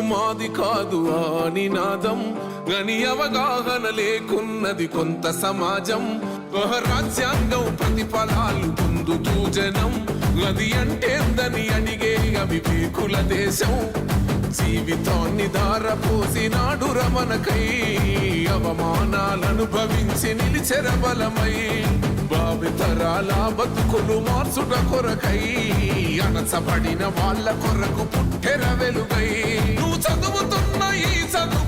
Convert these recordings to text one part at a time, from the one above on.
మాకెందుకు మాది కాదు ఆ నినాదం. గని అవగాహన లేకున్నది కొంత సమాజం. రాజ్యాంగం ప్రతిఫలాలు పొందుతూ జనం. గది అంటేందని అడిగే అవివేకుల దేశం. జీవితాన్ని దారపోసినాడు రమణకై అవమానాలనుభవించి నిలిచెర బలమై. భావితరాల బతుకులు మార్చుట కొరకై అణచబడిన వాళ్ళ కొరకు పుట్టెర వెలుగై. నువ్వు చదువుతున్న ఈ చదువు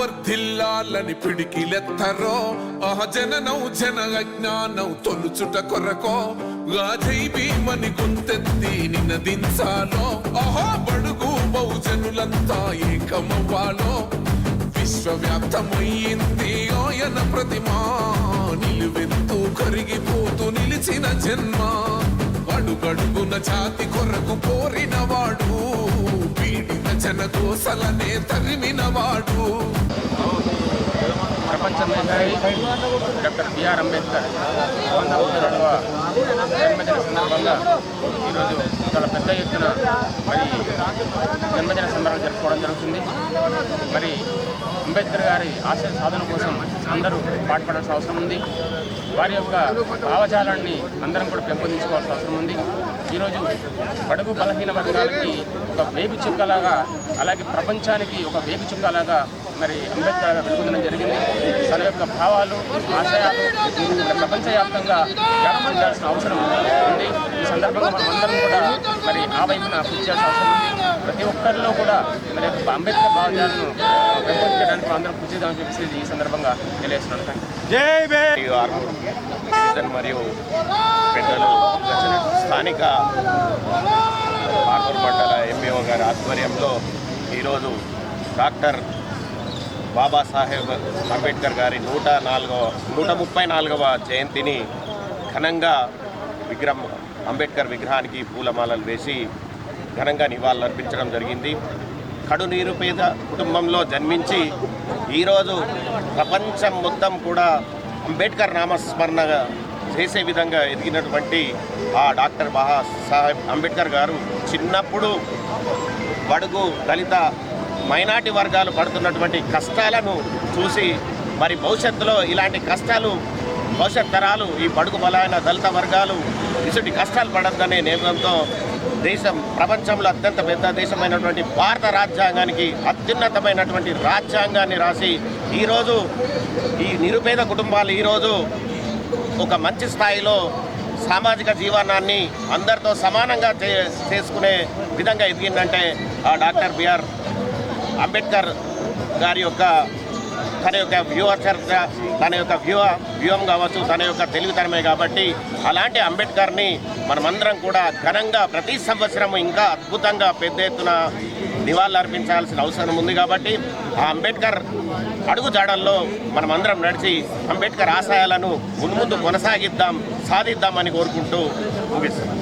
వర్ధిల్లాలని పిడికిలెత్తరో. ఆ జననౌ జన అజ్ఞానం తొలుచుట కొరకో. గాజై భీమని గుంతెత్తి నినదించాలో ఆహా బడుగు బహుజనులంతా ఏకమవ్వాలో. విశ్వవ్యాప్తమయ్యింది ఆయన ప్రతిమా. నిలువెత్తు కరిగిపోతూ నిలిచిన జన్మా. అడుగడుగున ఛాతి కొరకు పోరిన వాడు పీడిత జన కోసలనే తరిమినవాడు ప్రపంచ మేధావి డాక్టర్ బిఆర్ అంబేద్కర్ వందవ రెండవ జన్మదిన సందర్భంగా ఈరోజు చాలా పెద్ద ఎత్తున మరి జన్మదిన సంబరాలు జరుపుకోవడం జరుగుతుంది. మరి అంబేద్కర్ గారి ఆశయ సాధన కోసం అందరూ పాటుపడాల్సిన అవసరం ఉంది. వారి యొక్క భావజాలాన్ని అందరం కూడా పెంపొందించుకోవాల్సిన అవసరం ఉంది. ఈరోజు బడుగు బలహీన వర్గాలకి ఒక వేగు చుక్కలాగా అలాగే ప్రపంచానికి ఒక వేగు చుక్కలాగా మరి అంబేద్కర్ వెలుగొందడం జరిగింది. తన యొక్క భావాలు ఆశయాలు ప్రపంచవ్యాప్తంగా వ్యాపించాల్సిన అవసరం ఉంది. ఈ సందర్భంగా మనం అందరం కూడా మరి ఆ వైపున కృషి చేయాల్సిన అవసరం ఉంది. ప్రతి ఒక్కరిలో కూడా మరి యొక్క అంబేద్కర్ భావజాలను పెంపొందించడానికి మనం అందరం కృషి చేద్దామని చెప్పేసి ఈ సందర్భంగా తెలియజేస్తున్నాను. మరియు పెద్దలు స్థానిక ఆర్మూర్ మండల ఎంఈఓ గారి ఆధ్వర్యంలో ఈరోజు డాక్టర్ బాబాసాహెబ్ అంబేద్కర్ గారి నూట నాలుగవ నూట ముప్పై నాలుగవ జయంతిని ఘనంగా విగ్రహం అంబేద్కర్ విగ్రహానికి పూలమాలలు వేసి ఘనంగా నివాళులు అర్పించడం జరిగింది. కడు నిరుపేద కుటుంబంలో జన్మించి ఈరోజు ప్రపంచం మొత్తం కూడా అంబేద్కర్ నామస్మరణ చేసే విధంగా ఎదిగినటువంటి ఆ డాక్టర్ బాబా సాహెబ్ అంబేద్కర్ గారు చిన్నప్పుడు బడుగు దళిత మైనార్టీ వర్గాలు పడుతున్నటువంటి కష్టాలను చూసి మరి భవిష్యత్తులో ఇలాంటి కష్టాలు భవిష్యత్ తరాలు ఈ బడుగు బలైన దళిత వర్గాలు ఇటువంటి కష్టాలు పడద్దనే నియమంతో దేశం ప్రపంచంలో అత్యంత పెద్ద దేశమైనటువంటి భారత రాజ్యాంగానికి అత్యున్నతమైనటువంటి రాజ్యాంగాన్ని రాసి ఈరోజు ఈ నిరుపేద కుటుంబాలు ఈరోజు ఒక మంచి స్థాయిలో సామాజిక జీవనాన్ని అందరితో సమానంగా చే చేసుకునే విధంగా ఎదిగిందంటే ఆ డాక్టర్ బిఆర్ అంబేద్కర్ గారి యొక్క తన యొక్క వ్యూహ చరిత్ర తన యొక్క వ్యూహ వ్యూహం కావచ్చు తన యొక్క తెలివితనమే కాబట్టి అలాంటి అంబేద్కర్ని మనమందరం కూడా ఘనంగా ప్రతి సంవత్సరం ఇంకా అద్భుతంగా పెద్ద ఎత్తున నివాళులర్పించాల్సిన అవసరం ఉంది కాబట్టి ఆ అంబేద్కర్ అడుగు జాడల్లో మనమందరం నడిచి అంబేద్కర్ ఆశయాలను మున్ముందు కొనసాగిద్దాం సాధిద్దామని కోరుకుంటూ ముగిస్తున్నాం.